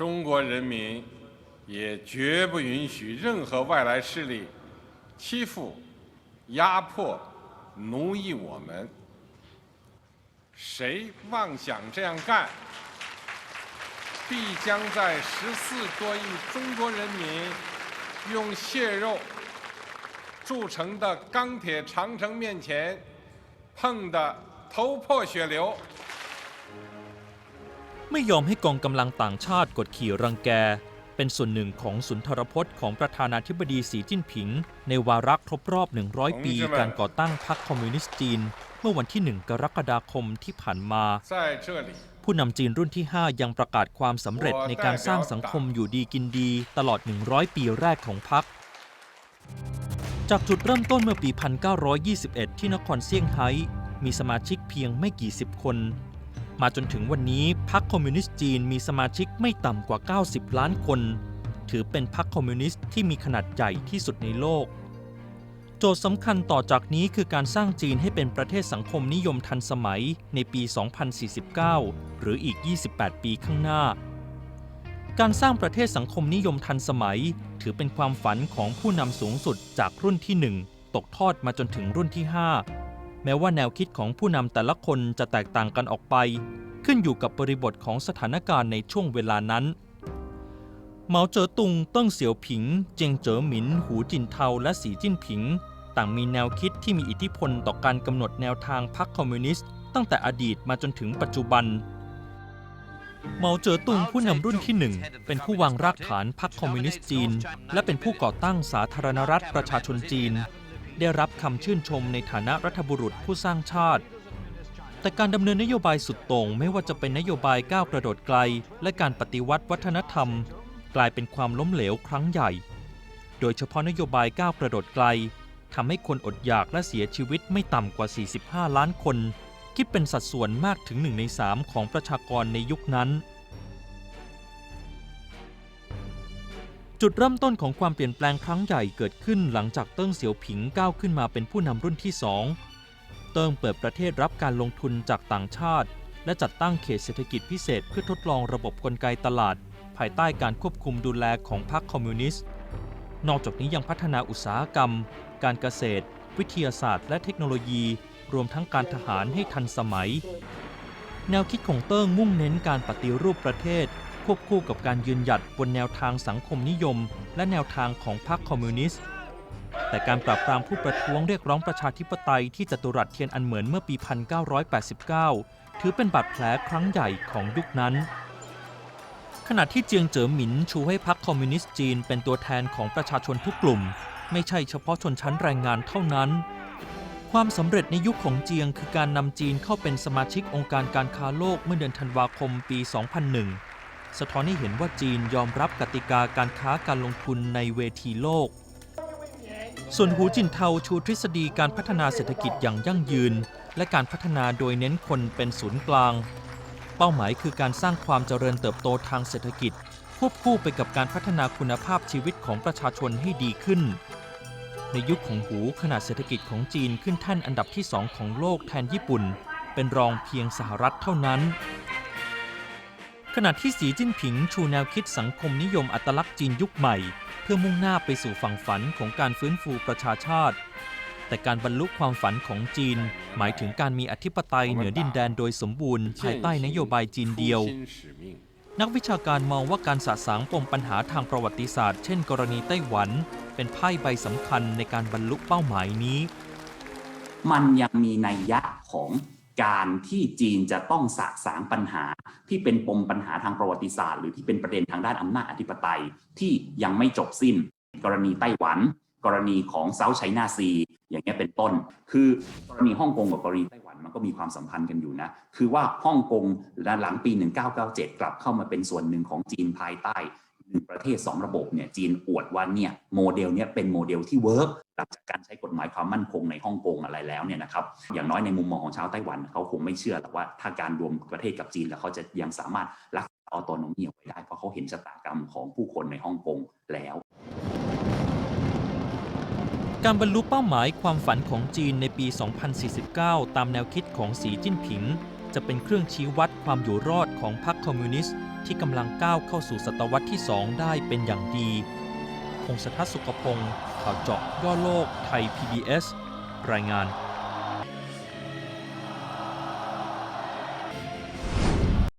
中国人民也绝不允许任何外来势力欺负、压迫、奴役我们。谁妄想这样干，必将在十四多亿中国人民用血肉铸成的钢铁长城面前碰得头破血流。 ไม่ยอมให้กองกำลังต่างชาติกดขี่รังแก เป็นส่วนหนึ่งของสุนทรพจน์ของประธานาธิบดีสีจิ้นผิง ในวาระครบรอบ 100 ปีการก่อตั้งพรรคคอมมิวนิสต์จีน เมื่อวันที่ 1 กรกฎาคมที่ผ่านมา ผู้นำจีนรุ่นที่ 5 ยังประกาศความสำเร็จในการสร้างสังคมอยู่ดีกินดี ตลอด 100 ปีแรกของพรรคจากจุดเริ่มต้นเมื่อปี 1921 ที่นครเซี่ยงไฮ้มีสมาชิกเพียงไม่กี่สิบคน มาจนถึงวันนี้พรรคคอมมิวนิสต์จีนมีสมาชิกไม่ต่ำกว่า 90 ล้านคน ถือเป็นพรรคคอมมิวนิสต์ที่มีขนาดใหญ่ที่สุดในโลก โจทย์สำคัญต่อจากนี้คือการสร้างจีนให้เป็นประเทศสังคมนิยมทันสมัยในปี 2049 หรืออีก 28 ปีข้างหน้า การสร้างประเทศสังคมนิยมทันสมัย ถือเป็นความฝันของผู้นำสูงสุดจากรุ่นที่ 1 ตกทอดมาจนถึงรุ่นที่ 5 แม้ว่าแนวคิดของผู้นำแต่ละคนจะแตกต่างกันออกไป ขึ้นอยู่กับบริบทของสถานการณ์ในช่วงเวลานั้น เหมาเจ๋อตุงเติ้งเสี่ยวผิง เจียงเจ๋อหมิน หูจินเทาและสีจิ้นผิง ต่างมีแนวคิดที่มีอิทธิพลต่อการกำหนดแนวทางพรรคคอมมิวนิสต์ตั้งแต่อดีตมาจนถึงปัจจุบันเหมาเจ๋อตุงผู้นำรุ่นที่หนึ่งเป็นผู้วางรากฐานพรรคคอมมิวนิสต์จีน และเป็นผู้ก่อตั้งสาธารณรัฐประชาชนจีน ได้รับคำชื่นชมในฐานะรัฐบุรุษผู้สร้างชาติ แต่การดำเนินนโยบายสุดโต่งไม่ว่าจะเป็นนโยบายก้าวกระโดดไกล และการปฏิวัติวัฒนธรรม กลายเป็นความล้มเหลวครั้งใหญ่ โดยเฉพาะนโยบายก้าวกระโดดไกลทำให้คนอดอยากและเสียชีวิตไม่ต่ำกว่า 45 ล้านคน คิดเป็นสัดส่วนมากถึง1ใน3ของประชากรในยุคนั้น จุดเริ่มต้นของความเปลี่ยนแปลงครั้งใหญ่เกิดขึ้นหลังจากเติ้งเสี่ยวผิงก้าวขึ้นมาเป็นผู้นำรุ่นที่สองเติ้งเปิดประเทศรับการลงทุนจากต่างชาติ และจัดตั้งเขตเศรษฐกิจพิเศษเพื่อทดลองระบบกลไกตลาด ภายใต้การควบคุมดูแลของพรรคคอมมิวนิสต์ นอกจากนี้ยังพัฒนาอุตสาหกรรม การเกษตร วิทยาศาสตร์ และเทคโนโลยี รวมทั้งการทหารให้ทันสมัย แนวคิดของเติ้งมุ่งเน้นการปฏิรูปประเทศ วบคู่กับการยืนหยัดบนแนวทางสังคมนิยม และแนวทางของพรรคคอมมิวนิสต์ แต่การปราบปรามผู้ประท้วงเรียกร้องประชาธิปไตยที่จตุรัสเทียนอันเหมือนเมื่อปี 1989 ถือเป็นบาดแผลครั้งใหญ่ของยุคนั้น ขณะที่เจียงเจ๋อหมินชูให้พรรคคอมมิวนิสต์จีนเป็นตัวแทนของประชาชนทุกกลุ่ม ไม่ใช่เฉพาะชนชั้นแรงงานเท่านั้นความสำเร็จในยุคของเจียงคือการนำจีนเข้าเป็นสมาชิกองค์การการค้าโลกเมื่อเดือนธันวาคมปี 2001 สะท้อนให้เห็นว่าจีนยอมรับกติกาการค้าการลงทุนในเวทีโลก ส่วนหูจินเทาชูทฤษฎีการพัฒนาเศรษฐกิจอย่างยั่งยืน และการพัฒนาโดยเน้นคนเป็นศูนย์กลาง เป้าหมายคือการสร้างความเจริญเติบโตทางเศรษฐกิจ ควบคู่ไปกับการพัฒนาคุณภาพชีวิตของประชาชนให้ดีขึ้น ในยุคของหูขนาดเศรษฐกิจของจีนขึ้นแท่นอันดับที่สองของโลกแทนญี่ปุ่น เป็นรองเพียงสหรัฐเท่านั้น ขณะที่สีจิ้นผิงชูแนวคิดสังคมนิยมอัตลักษณ์จีนยุคใหม่ เพื่อมุ่งหน้าไปสู่ฝั่งฝันของการฟื้นฟูประชาชาติ แต่การบรรลุความฝันของจีน หมายถึงการมีอธิปไตยเหนือดินแดนโดยสมบูรณ์ภายใต้นโยบายจีนเดียว นักวิชาการมองว่าการสะสางปมปัญหาทางประวัติศาสตร์ เช่น กรณีไต้หวัน เป็นไพ่ใบสำคัญในการบรรลุเป้าหมายนี้ มันยังมีนัยยะของ การที่จีนจะต้องสะสางปัญหาที่เป็นปมปัญหาทางประวัติศาสตร์ หรือที่เป็นประเด็นทางด้านอำนาจอธิปไตยที่ยังไม่จบสิ้น กรณีไต้หวัน กรณีของเซาท์ไชน่าซี อย่างเงี้ยเป็นต้น คือกรณีฮ่องกงกับกรณีไต้หวันมันก็มีความสัมพันธ์กันอยู่นะ คือว่าฮ่องกงหลังปี 1997 กลับเข้ามาเป็นส่วนหนึ่งของจีนภายใต้ หนึ่งประเทศสองระบบเนี่ยจีนอวดว่าเนี่ยโมเดลเนี่ยเป็นโมเดลที่เวิร์กหลังจากการใช้กฎหมายความมั่นคงในฮ่องกงอะไรแล้วเนี่ยนะครับอย่างน้อยในมุมมองของชาวไต้หวันเขาคงไม่เชื่อหรอกว่าถ้าการรวมประเทศกับจีนแล้วเขาจะยังสามารถรักษาออโตโนมีเอาไว้ได้ เพราะเขาเห็นชะตากรรมของผู้คนในฮ่องกงแล้ว การบรรลุเป้าหมายความฝันของจีนในปี 2049 ตามแนวคิดของสีจิ้นผิง จะเป็นเครื่องชี้วัดความอยู่รอดของพรรคคอมมิวนิสต์ที่กำลังก้าวเข้าสู่ศตวรรษที่2ได้เป็นอย่างดี พงศธรสุขพงศ์ข่าวเจาะย่อโลกไทย PBS รายงาน